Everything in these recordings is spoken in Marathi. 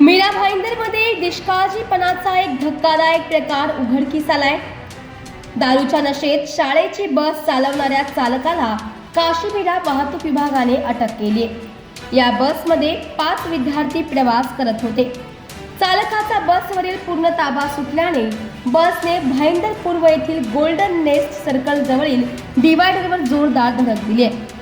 मीरा भाईंदरमध्ये निष्काळजीपणाचा एक धक्कादायक प्रकार उघडकीस आलाय. दारूच्या नशेत शाळेची बस चालवणाऱ्या चालकाला काशीमीरा वाहतूक विभागाने अटक केली या बसमध्ये पाच विद्यार्थी प्रवास करत होते. चालकाचा बसवरील पूर्ण ताबा सुटल्याने बसने भाईंदर पूर्व येथील गोल्डन नेस्ट सर्कल जवळील डिवायडरवर जोरदार धडक दिली आहे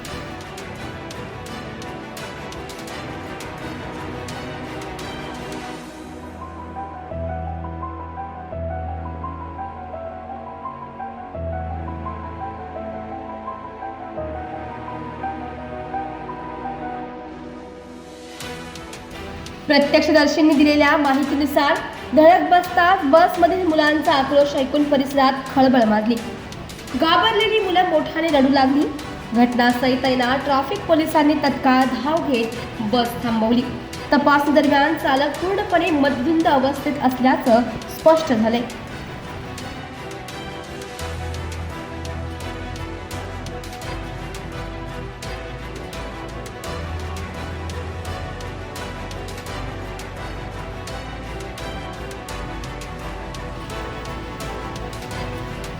प्रत्यक्षदर्शींनी दिलेल्या माहितीनुसार धडक बसताच बसमधील मुलांचा आक्रोश ऐकून परिसरात खळबळ माजली. घाबरलेली मुलं मोठ्याने रडू लागली. घटनास्थळी तैनात ट्रॅफिक पोलिसांनी तत्काळ धाव घेत बस थांबवली. तपासदरम्यान चालक पूर्णपणे मतभिंद अवस्थेत असल्याचं स्पष्ट झाले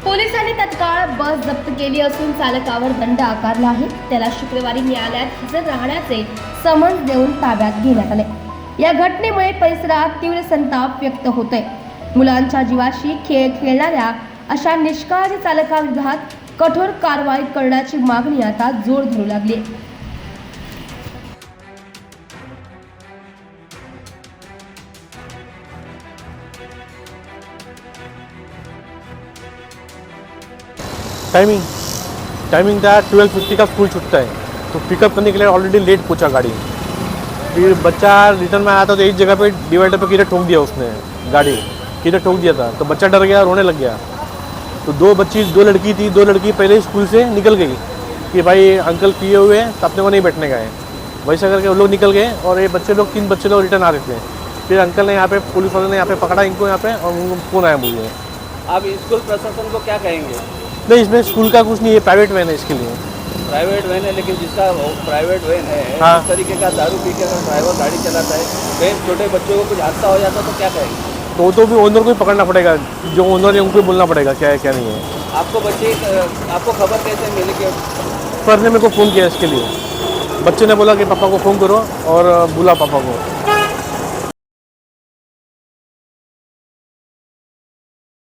पोलिसांनी तत्काळ बस जप्त केली असून चालकावर दंड आकारला आहे. त्याला शुक्रवारी न्यायालयात हजर राहण्याचे समन्स देऊन ताब्यात घेण्यात आले. या घटनेमुळे परिसरात तीव्र संताप व्यक्त होतोय. मुलांच्या जीवाशी खेळ खेळणाऱ्या अशा निष्काळजी चालकाविरोधात कठोर कारवाई करण्याची मागणी आता जोर धरू लागली आहे. टाइमिंग टाइमिंग था ट्वेल्व फिफ्टी का स्कूल छूटता है। तो पिकअप करने के लिए ऑलरेडी लेट पहुँचा गाड़ी। फिर बच्चा रिटर्न में आया था तो एक जगह पे डिवाइडर पे किधर ठोक दिया उसने, गाड़ी। किधर ठोक दिया था? तो बच्चा डर गया, रोने लग गया। तो दो बच्ची, दो लड़की थी, दो लड़की पहले स्कूल से निकल गई कि भाई अंकल पिए हुए हैं तो अपने को नहीं बैठने का है वैसा करके वो लोग निकल गए और ये बच्चे लोग, तीन बच्चे लोग रिटर्न आ रहे थे। फिर अंकल ने यहाँ पे पुलिस वाले ने यहाँ पे पकड़ा इनको यहाँ पे और फ़ोन आया मुझे। आप स्कूल प्रशासन को क्या कहेंगे? नहीं इसमें स्कूल का कुछ नहीं है प्राइवेट वैन है इसके लिए। प्राइवेट वैन है लेकिन जिसका प्राइवेट वैन है हाँ। इस तरीके का दारू पी के अगर ड्राइवर गाड़ी चलाता है कहीं छोटे बच्चों को कुछ हादसा हो जाता तो क्या कहेंगे? तो तो भी ओनर को ही पकड़ना पड़ेगा जो ओनर है उनको बोलना पड़ेगा क्या है क्या नहीं है। आपको बच्चे आपको खबर कैसे मिली कि सर ने मेरे को फ़ोन किया इसके लिए। बच्चे ने बोला कि पापा को फ़ोन करो और बुला पापा को।